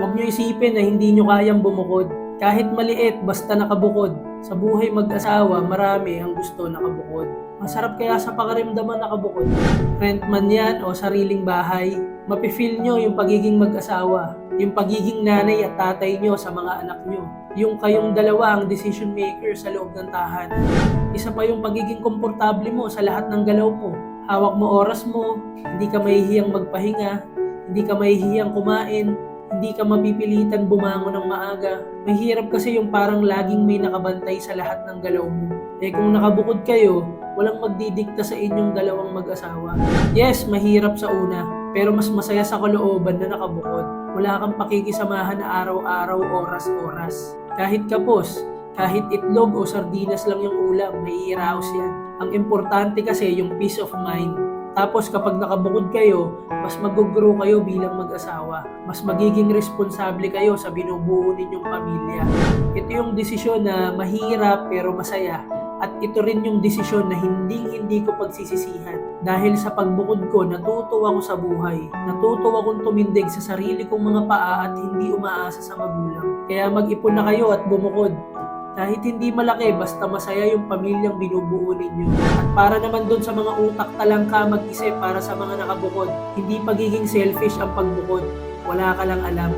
Huwag nyo isipin na hindi nyo kayang bumukod. Kahit maliit, basta nakabukod. Sa buhay mag-asawa, marami ang gusto nakabukod. Masarap kaya sa pakaramdaman nakabukod. Rent man yan o sariling bahay, mapifeel nyo yung pagiging mag-asawa. Yung pagiging nanay at tatay nyo sa mga anak nyo. Yung kayong dalawa ang decision maker sa loob ng tahanan. Isa pa yung pagiging komportable mo sa lahat ng galaw mo. Hawak mo oras mo, hindi ka mahihiyang magpahinga, hindi ka mahihiyang kumain, hindi ka mapipilitan bumangon ng maaga. Mahirap kasi yung parang laging may nakabantay sa lahat ng galaw mo. Eh kung nakabukod kayo, walang magdidikta sa inyong dalawang mag-asawa. Yes, mahirap sa una, pero mas masaya sa kalooban na nakabukod. Wala kang pakikisamahan na araw-araw, oras-oras. Kahit kapos, kahit itlog o sardinas lang yung ulam, may iraos yan. Ang importante kasi yung peace of mind. Tapos kapag nakabukod kayo, mas mag-grow kayo bilang mag-asawa. Mas magiging responsable kayo sa binubuo ninyong pamilya. Ito yung desisyon na mahirap pero masaya. At ito rin yung desisyon na hindi hindi ko pagsisisihan. Dahil sa pagbukod ko, natuto ako sa buhay. Natuto akong tumindig sa sarili kong mga paa at hindi umaasa sa magulang. Kaya mag-ipon na kayo at bumukod. Kahit hindi malaki, basta masaya yung pamilyang binubuo ninyo. At para naman doon sa mga utak talangka mag-isip para sa mga nakabukod, hindi pagiging selfish ang pagbukod. Wala ka lang alam.